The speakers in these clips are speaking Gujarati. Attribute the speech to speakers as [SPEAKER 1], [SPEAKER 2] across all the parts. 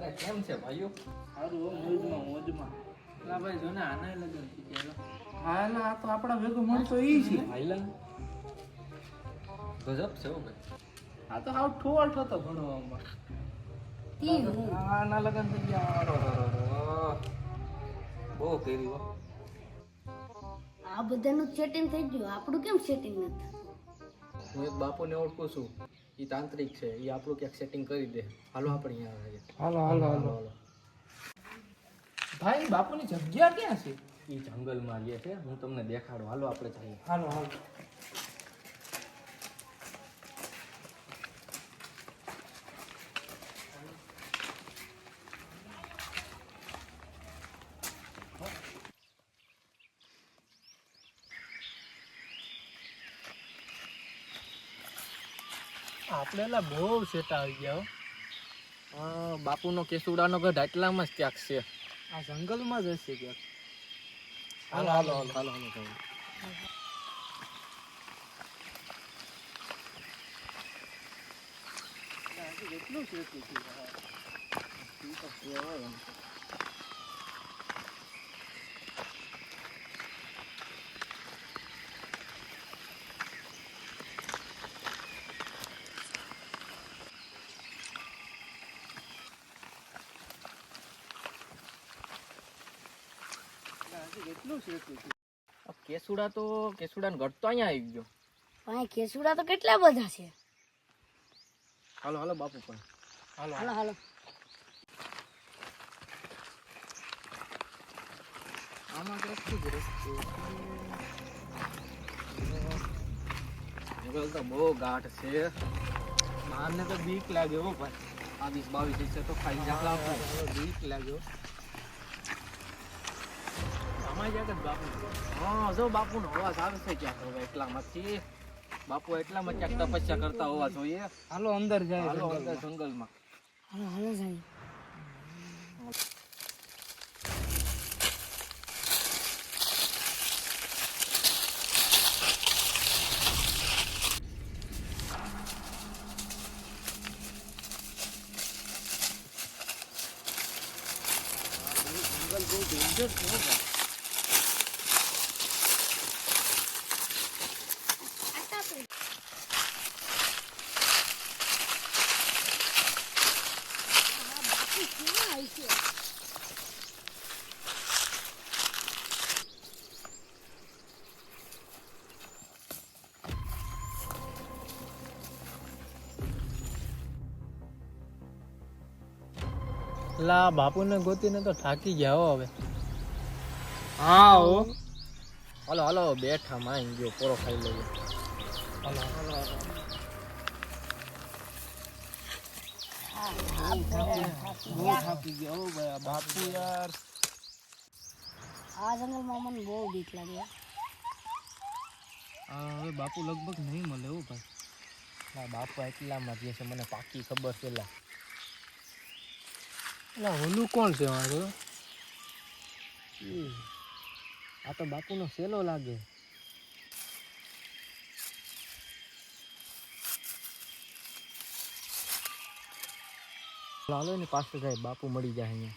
[SPEAKER 1] અરે કેમ છે ભાઈઓ?
[SPEAKER 2] સારું હો, મોજમાં મોજમાં. લા ભાઈ જો ને આના લગન થઈ ગયા લો.
[SPEAKER 3] હા એટલે આ તો આપણા ભેગો માણસો ઈ છે.
[SPEAKER 1] ભાઈલા ગજબ છે હો ભાઈ.
[SPEAKER 2] આ તો હાવ ઠોળ થતો ભણવામાં.
[SPEAKER 3] આના લગન થઈ ગયા
[SPEAKER 1] રો. બહુ કરી
[SPEAKER 4] આ બધાનું સેટિંગ થઈ ગયું. આપણું કેમ સેટિંગ નથી?
[SPEAKER 1] હું એક બાપુને ઓળખું છું. એ તાંત્રિક છે. એ આપણું ક્યાંક સેટિંગ કરી દે. હાલો આપણે અહીંયા આવીએ.
[SPEAKER 3] હાલો હાલો હાલો.
[SPEAKER 1] હાલો
[SPEAKER 3] ભાઈ બાપુની જગ્યા ક્યાં છે?
[SPEAKER 1] એ જંગલમાં રહે છે. હું તમને દેખાડું. હાલો આપણે જઈએ.
[SPEAKER 3] હાલો હાલો.
[SPEAKER 2] આપણે એલા બહુ સેટા આવી ગયા હો.
[SPEAKER 1] બાપુનો કેસુડાનો ગઢ આટલામાં જ ક્યાંક છે.
[SPEAKER 2] આ જંગલમાં જ હશે ક્યાંક.
[SPEAKER 1] હાલો હાલો હાલો હાલો. હાલો જઈએ.
[SPEAKER 2] કેટલું છે. કેટલું
[SPEAKER 1] કેસુડા તો કેસુડા ઘટ તો અહીંયા આવી ગયો.
[SPEAKER 4] પણ કેસુડા તો કેટલા બધા છે?
[SPEAKER 1] હાલો હાલો બાપુ પણ.
[SPEAKER 2] હાલો
[SPEAKER 4] હાલો. હાલો
[SPEAKER 1] આમાં ક્યાંકથી જ છે જંગલ તો બહુ ગાઢ છે.
[SPEAKER 2] મારને તો બીક લાગ્યો હો ભાઈ.
[SPEAKER 1] બાવીસ બાવીસ છે તો ખાઈ
[SPEAKER 2] હવે બીક લાગ્યો આમાં જ બાપુ.
[SPEAKER 1] હા જો બાપુનો અવાજ આવે છે ક્યાંક હવે એટલામાંથી. બાપુ એટલામાં ક્યાંક તપસ્યા કરતા હોવા જોઈએ.
[SPEAKER 2] હાલો અંદર જાય
[SPEAKER 1] હાલો અંદર
[SPEAKER 2] જંગલમાં.
[SPEAKER 1] જંગલમાં
[SPEAKER 4] હાલો હાલો જાય.
[SPEAKER 2] જંગલ બહુ ડેન્જર છે લા બાપુને ગોતીને તો થાકી ગયા હો હવે. હા હો.
[SPEAKER 1] હલો હલો બેઠા માં ગયો પોરો ખાઈ લઈએ.
[SPEAKER 2] હલો હલો થાકી ગયો બાપુ યાર.
[SPEAKER 4] આ જંગલમાં મને બહુ બીક લાગે.
[SPEAKER 2] હવે બાપુ લગભગ નહીં મળે એવું ભાઈ.
[SPEAKER 1] બાપુ એટલામાં જે છે મને પાકી ખબર છે લા.
[SPEAKER 2] એટલે હોલું કોણ છે મારું
[SPEAKER 1] આ તો બાપુનો સેલો લાગે. હાલો એની પાસે જાય, બાપુ મળી જાય અહીંયા.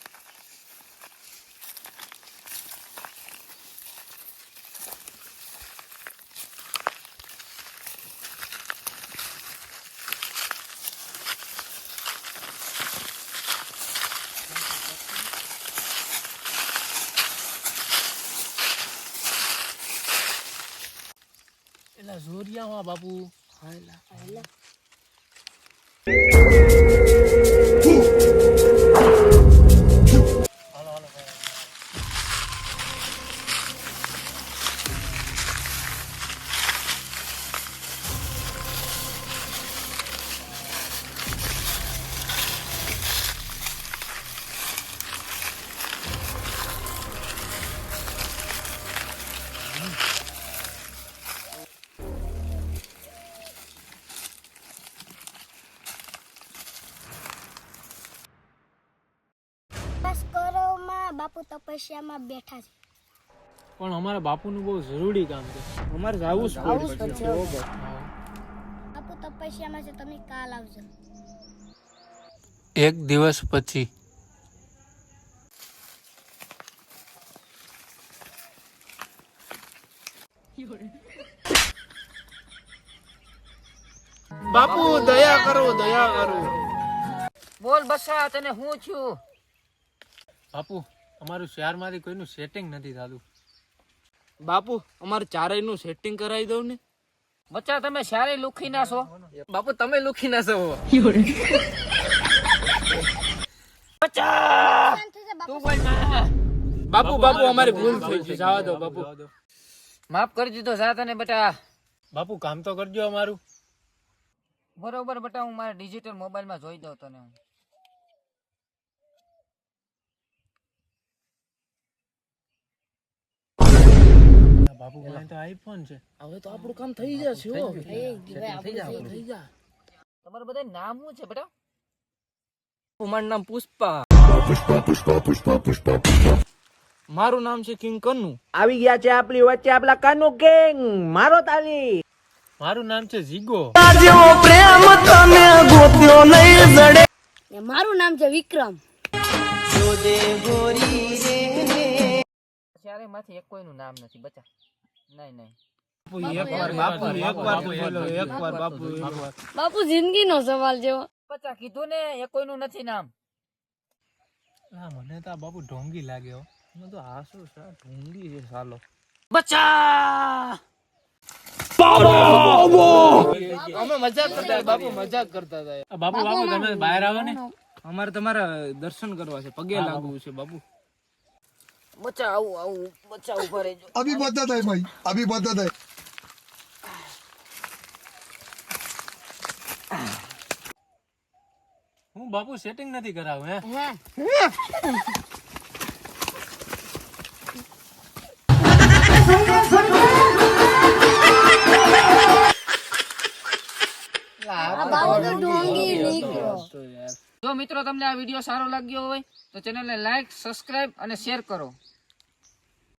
[SPEAKER 2] એલા જોરિયામાં બાપુ
[SPEAKER 4] હા
[SPEAKER 2] હાલો
[SPEAKER 4] તપસ્યામાં બેઠા છે.
[SPEAKER 2] પણ અમારા બાપુનું બહુ જરૂરી કામ છે.
[SPEAKER 3] અમારે જવું જ પડશે
[SPEAKER 4] બાપુ તપસ્યામાં છે તમે કાલ આવજો.
[SPEAKER 2] એક દિવસ પછી.
[SPEAKER 3] બાપુ દયા કરો દયા કરો.
[SPEAKER 5] બોલ બસા તને હું છું?
[SPEAKER 2] બાપુ અમારું શહેરમાંથી કોઈનું સેટિંગ નથી થતું.
[SPEAKER 3] બાપુ અમારે ચારેયનું સેટિંગ કરાવી દઉં ને.
[SPEAKER 5] બચ્ચા તમે સારી લુખી ના છો. બાપુ તમે લુખી ના છો. બચ્ચા! તું બોલ ના.
[SPEAKER 3] બાપુ બાપુ અમારી ભૂલ થઈ છે જવા દો બાપુ.
[SPEAKER 5] માફ કરી દીધો સા તને બેટા.
[SPEAKER 2] બાપુ કામ તો કરજો અમારું.
[SPEAKER 5] બરોબર બેટા હું મારા ડિજિટલ મોબાઈલમાં જોઈ દઉં તને
[SPEAKER 2] બાપુ ભાઈ તો આઈફોન છે.
[SPEAKER 3] હવે તો આપણું કામ થઈ જશે હો.
[SPEAKER 5] તમારું બધા નામ શું છે બેટા? મારું નામ પુષ્પા.
[SPEAKER 3] મારું નામ છે કિંગ કનુ
[SPEAKER 6] આવી ગયા છે આપણી વચ્ચે આપલા કનુ કિંગ મારો તાલી.
[SPEAKER 2] મારું નામ છે જીગો
[SPEAKER 4] જડે. મારું નામ છે વિક્રમ.
[SPEAKER 5] ચારે માંથી એક કોઈનું નામ નથી બચા. નહીં નહીં.
[SPEAKER 3] બાપુ જિંદગી તો બોલો એકવાર બાપુ. એકવાર
[SPEAKER 4] બાપુ. જિંદગીનો સવાલ જેવો.
[SPEAKER 5] પચા કીધું ને એ કોઈનું નથી નામ.
[SPEAKER 2] હા મને તો બાપુ ઢોંગી લાગ્યો હું.
[SPEAKER 3] તો હાસો સા ઢોંગી છે સાલો.
[SPEAKER 5] બચા!
[SPEAKER 3] અમે મજાક કરતા બાપુ મજાક કરતા હતા.
[SPEAKER 2] બાપુ બાપુ તમે બહાર આવો ને.
[SPEAKER 3] અમારે તમારા દર્શન કરવા છે પગે લાગવું છે બાપુ.
[SPEAKER 5] બચ્ચા આવું આવું બચ્ચા ઊભા રહેજો.
[SPEAKER 7] અભી બધા થાય ભાઈ અભી બધા થાય.
[SPEAKER 2] હું બાપુ સેટિંગ નથી કરાવું હે?
[SPEAKER 5] મિત્રો તમને આ વીડિયો સારો લાગ્યો હોય તો ચેનલને લાઇક સબસ્ક્રાઇબ અને શેર કરો.